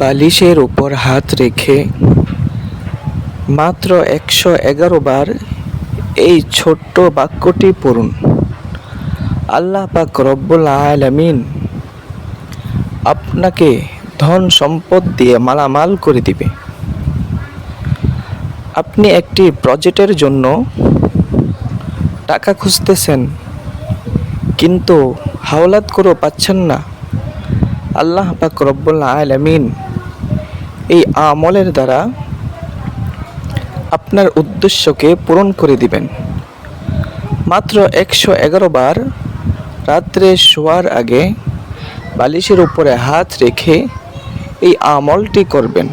বালিশের উপর হাত রেখে মাত্র একশো এগারো বার এই ছোট্ট বাক্যটি পড়ুন। আল্লাহ পাক রব্বুল আলামিন আপনাকে ধন সম্পদ দিয়ে মালামাল করে দিবে। আপনি একটি প্রজেক্টের জন্য টাকা খুঁজতেছেন, কিন্তু হাওলাত করেও পাচ্ছেন না। আল্লাহ পাক রব্বুল আলামিন এই আমলের দ্বারা আপনার উদ্দেশ্যকে পূরণ করে দিবেন। মাত্র একশো এগারো বার রাত্রে শোয়ার আগে বালিশের উপরে হাত রেখে এই আমলটি করবেন।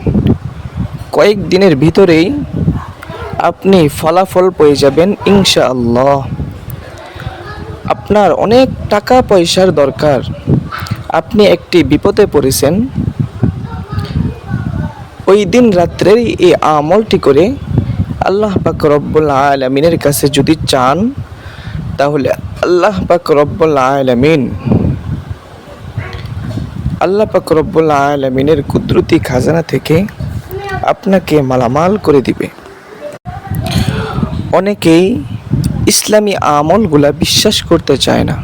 কয়েক দিনের ভিতরেই আপনি ফলাফল পেয়ে যাবেন ইনশাআল্লাহ। আপনার অনেক টাকা পয়সার দরকার। আপনি একটি বিপদে পড়েছেন। ওই দিন রাত্রেই এই আমলটি করে আল্লাহ পাক রব্বুল আলমিনের কাছে যদি চান, তাহলে আল্লাহ পাক রব্বুল আলমিন, আল্লাহ পাক রব্বুল আলমিনের কুদরতি খাজানা থেকে আপনাকে মালামাল করে দিবে। অনেকেই ইসলামী আমলগুলা বিশ্বাস করতে চায় না।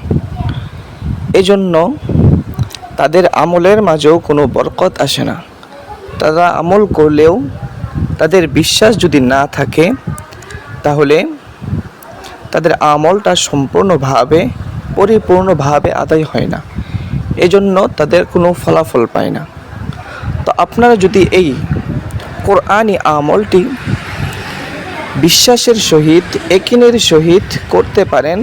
এজন্য তাদের আমলের মাঝেও কোনো বরকত আসে না। তারা আমল করলেও তাদের বিশ্বাস যদি না থাকে, তাহলে তাদের আমলটা সম্পূর্ণভাবে, পরিপূর্ণভাবে আদায় হয় না। এজন্য তাদের কোনো ফলাফল পায় না। তো আপনারা যদি এই কোরআনি আমলটি বিশ্বাসের সহিত, একিনের সহিত করতে পারেন,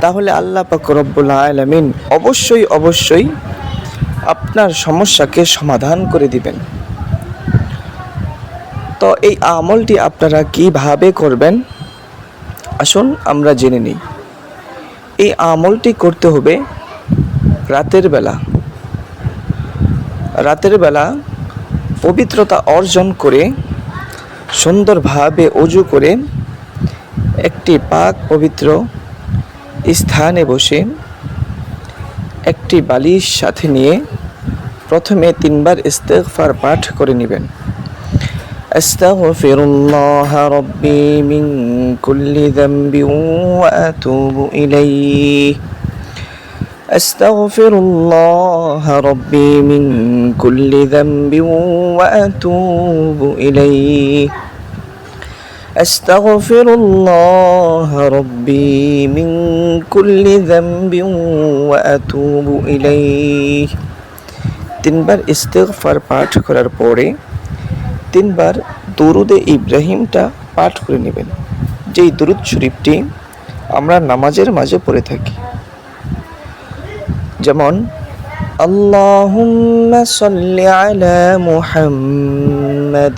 তাহলে আল্লাহ পাক রব্বুল আলামিন অবশ্যই অবশ্যই আপনার সমস্যাকে সমাধান করে দিবেন। তো এই আমলটি আপনারা কীভাবে করবেন? আসুন আমরা জেনে নিই। এই আমলটি করতে হবে রাতের বেলা। রাতের বেলা পবিত্রতা অর্জন করে, সুন্দরভাবে অজু করে একটি পাক পবিত্র স্থানে বসে একটি বালিশ সাথে নিয়ে প্রথমে তিনবার ইস্তেগফার পাঠ করে নেবেন أستغفر الله ربي من كل ذنب وأتوب إليه أستغفر الله ربي من كل ذنب وأتوب إليه أستغفر الله ربي من كل ذنب وأتوب إليه তিনবার ইস্তেগফার পাঠ করার পরে তিনবার দরুদে ইব্রাহিমটা পাঠ করে নেবেন যেই দরুদ শরীফটি আমরা নামাজের মাঝে পড়ে থাকি যেমন আল্লাহুম্মা সাল্লি আলা মুহাম্মাদ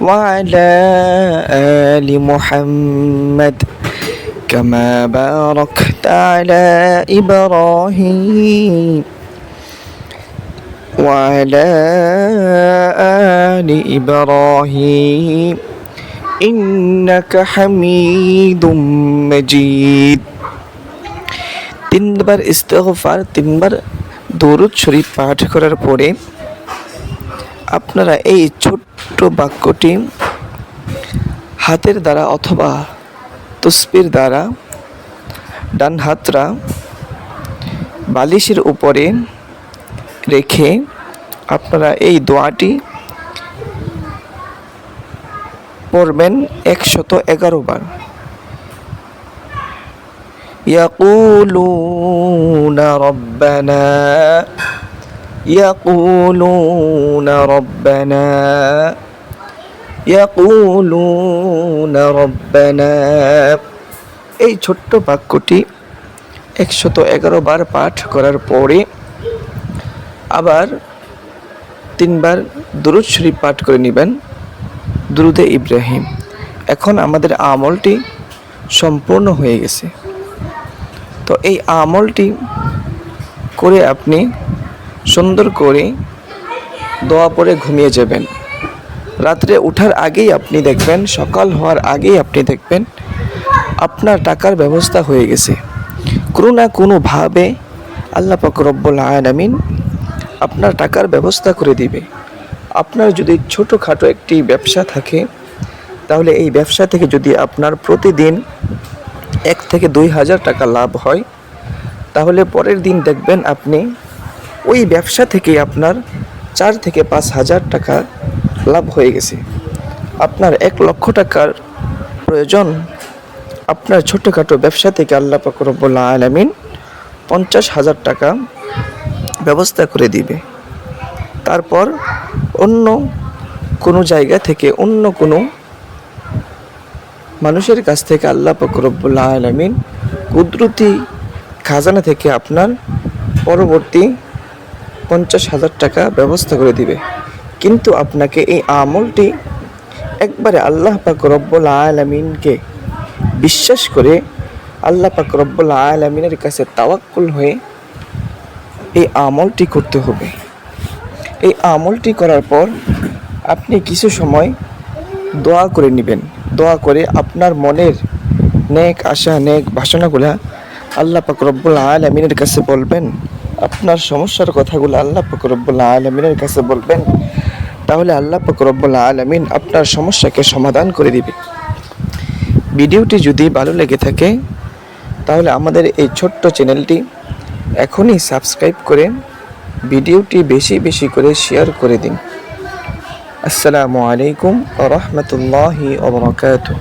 وعلى آل محمد كما باركت على إبراهيم وعلى آل إبراهيم إنك حميد مجيد তিনবার ইস্তেগফার তিনবার দরুদ শরীফ পাঠ করার পরে আপনারা এই ছোট্ট বাক্যটি হাতের দ্বারা অথবা তসবির দ্বারা ডান হাতরা বালিশের উপরে রেখে আপনারা এই দোয়াটি পড়বেন একশত এগারো বার يقولون ربنا يقولون ربنا يقولون ربنا এই ছোট্ট বাক্যটি একশত এগারো বার পাঠ করার পরে আবার তিনবার দুরুদ শরীফ পাঠ করে নেবেন দুরুদে ইব্রাহিম এখন আমাদের আমলটি সম্পূর্ণ হয়ে গেছে তো এই আমলটি করে আপনি সুন্দর করে দোয়া পরে ঘুমিয়ে যাবেন। রাত্রে ওঠার আগেই আপনি দেখবেন, সকাল হওয়ার আগেই আপনি দেখবেন, আপনার টাকার ব্যবস্থা হয়ে গেছে। কোনো না কোনোভাবে আল্লাহ রব্বুল আলামিন আপনার টাকার ব্যবস্থা করে দিবে। আপনার যদি ছোটোখাটো একটি ব্যবসা থাকে, তাহলে এই ব্যবসা থেকে যদি আপনার প্রতিদিন এক থেকে দুই হাজার টাকা লাভ হয়, তাহলে পরের দিন দেখবেন আপনি ওই ব্যবসা থেকে আপনার চার থেকে পাঁচ হাজার টাকা লাভ হয়ে গেছে। আপনার এক লক্ষ টাকার প্রয়োজন আপনার ছোটোখাটো ব্যবসা থেকে আল্লাহ পাকরবুল্লা আলামিন পঞ্চাশ হাজার টাকা ব্যবস্থা করে দিবে। তারপর অন্য কোনো জায়গা থেকে অন্য কোনো মানুষের কাছ থেকে আল্লাহ পাকরবুল্লা আলামিন কুদরতি খাজানা থেকে আপনার পরবর্তী পঞ্চাশ হাজার টাকা ব্যবস্থা করে দিবে। কিন্তু আপনাকে এই আমলটি একবারে আল্লাহ পাক রব্বুল আলমিনকে বিশ্বাস করে আল্লাহ পাক রব্বুল আলমিনের কাছে তাওয়াক্কুল হয়ে এই আমলটি করতে হবে। এই আমলটি করার পর আপনি কিছু সময় দোয়া করে নেবেন। দোয়া করে আপনার মনের নেক আশা, নেক বাসনাগুলা আল্লাহ পাক রব্বুল আলমিনের কাছে বলবেন আপনার সমস্যার কথাগুলো আল্লাহ পাক রব্বুল আলমিনের কাছে বলবেন, তাহলে আল্লাহ পাক রব্বুল আলমিন আপনার সমস্যাকে সমাধান করে দিবে। ভিডিওটি যদি ভালো লেগে থাকে, তাহলে আমাদের এই ছোট্ট চ্যানেলটি এখনই সাবস্ক্রাইব করে ভিডিওটি বেশি বেশি করে শেয়ার করে দিন। আসসালামু আলাইকুম রহমতুল্লাহি ওবরাকাতুহ